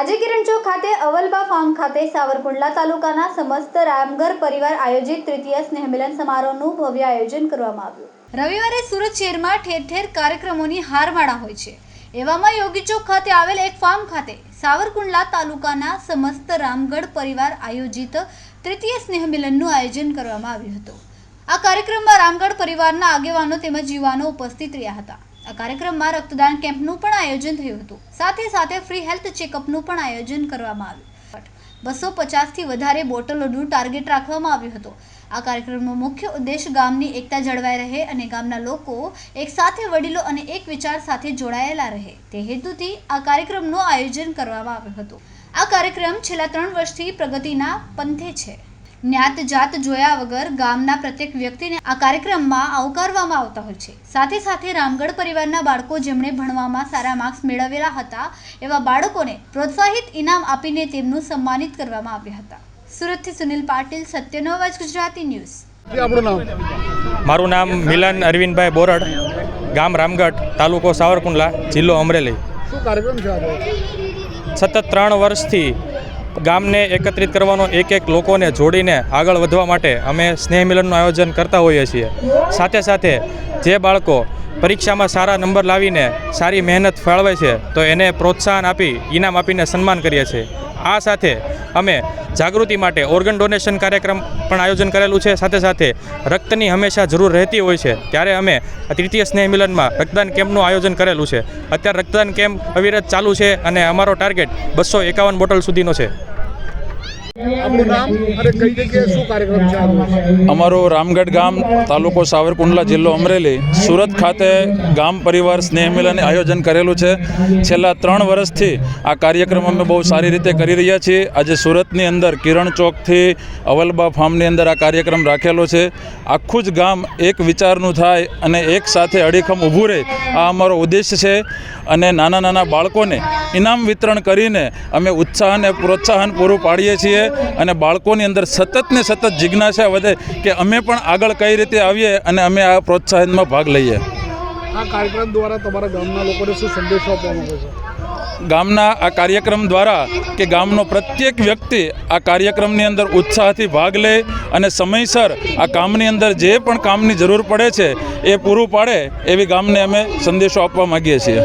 આજે કિરણચોક ખાતે અવલબા ફાર્મ ખાતે સાવરકુંડલા તાલુકાના સમસ્ત રામગર પરિવાર આયોજિત તૃતીય સ્નેહમિલન સમારોહનું ભવ્ય આયોજન કરવામાં આવ્યું. રવિવારે સુરત શહેરમાં ઠેર ઠેર કાર્યક્રમોની હારમાળા હોય છે. એવામાં યોગી ચોક ખાતે આવેલ એક ફાર્મ ખાતે સાવરકુંડલા તાલુકાના સમસ્ત રામગઢ પરિવાર આયોજિત તૃતીય સ્નેહમિલનનું આયોજન કરવામાં આવ્યું હતું. આ કાર્યક્રમમાં રામગઢ પરિવારના આગેવાનો તેમજ યુવાનો ઉપસ્થિત રહ્યા હતા. આ કાર્યક્રમમાં રક્તદાન કેમ્પનું પણ આયોજન થયું હતું. સાથે સાથે ફ્રી હેલ્થ ચેકઅપનું પણ આયોજન કરવામાં આવ્યું. બસો પચાસથી વધારે બોટલોનું ટાર્ગેટ રાખવામાં આવ્યું હતું. આ કાર્યક્રમનો મુખ્ય ઉદ્દેશ ગામની એકતા જળવાઈ રહે અને ગામના લોકો એક સાથે વડીલો અને એક વિચાર સાથે જોડાયેલા રહે. તે હેતુથી આ કાર્યક્રમનું આયોજન કરવામાં આવ્યું હતું. આ કાર્યક્રમ છેલ્લા ત્રણ વર્ષથી પ્રગતિના પંથે છે. જ્ઞાત જાત જોયા વગર ગામના પ્રત્યેક વ્યક્તિને આ કાર્યક્રમમાં આવકારવામાં આવતા હોય છે. સાથે સાથે રામગઢ પરિવારના બાળકો જેમણે ભણવામાં સારા માર્ક્સ મેળવેલા હતા એવા બાળકોને પ્રોત્સાહિત ઇનામ આપીને તેમનું સન્માનિત કરવામાં આવ્યા હતા. સુરતથી સુનિલ પાટીલ સત્યનો અવાજ ગુજરાતી ન્યૂઝ. મારું નામ મિલન અરવિંદભાઈ બોરડ ગામ રામગઢ તાલુકો સાવરકુંડલા જિલ્લો અમરેલી. શું કાર્યક્રમ છે આજે? સતત ત્રણ વર્ષથી ગામને એકત્રિત કરવાનો એક એક લોકોને જોડીને આગળ વધવા માટે અમે સ્નેહ મિલનનું આયોજન કરતા હોઈએ છીએ. સાથે સાથે જે બાળકો પરીક્ષામાં સારા નંબર લાવીને સારી મહેનત ફાળવે છે, તો એને પ્રોત્સાહન આપી, ઇનામ આપીને સન્માન કરીએ છીએ. આ સાથે અમે જાગૃતિ માટે ઓર્ગન ડોનેશન કાર્યક્રમ પણ આયોજન કરેલું છે. સાથે સાથે રક્તની હંમેશા જરૂર રહેતી હોય છે. ત્યારે અમે તૃતીય સ્નેહ મિલનમાં રક્તદાન કેમ્પનું આયોજન કરેલું છે. અત્યારે રક્તદાન કેમ્પ અવિરત ચાલુ છે અને અમારો ટાર્ગેટ બસો એકાવન બોટલ સુધીનો છે. આજનો રામગઢ ગામ, તાલુકો સાવરકુંડલા જિલ્લો અમરેલી, સુરત ખાતે ગામ પરિવાર સ્નેહ મિલન આયોજન કરેલું છે. છેલ્લા ત્રણ વર્ષથી આ કાર્યક્રમ અમે બહુ સારી રીતે કરી રહ્યા છીએ. આજે સુરતની અંદર કિરણ ચોકથી અવલબા ફાર્મની અંદર આ કાર્યક્રમ રાખેલો છે. આખું જ ગામ એક વિચારનું થાય અને એક સાથે અડીખમ ઊભું રહે, આ અમારો ઉદ્દેશ્ય છે. અને નાના નાના બાળકોને ઇનામ વિતરણ કરીને અમે ઉત્સાહ અને પ્રોત્સાહન પૂરું પાડીએ છીએ. અને બાળકોની અંદર સતત ને સતત જિજ્ઞાસા વધે કે અમે પણ આગળ કઈ રીતે આવીએ અને અમે આ પ્રોત્સાહનમાં ભાગ લઈએ. આ કાર્યક્રમ દ્વારા તમારા ગામના લોકોને શું સંદેશો આપવામાં આવે છે? ગામના આ કાર્યક્રમ દ્વારા કે ગામનો પ્રત્યેક વ્યક્તિ આ કાર્યક્રમની અંદર ઉત્સાહથી ભાગ લે અને સમયસર આ કામની અંદર જે પણ કામની જરૂર પડે છે એ પૂરું પાડે એવી ગામને અમે સંદેશો આપવા માગીએ છીએ.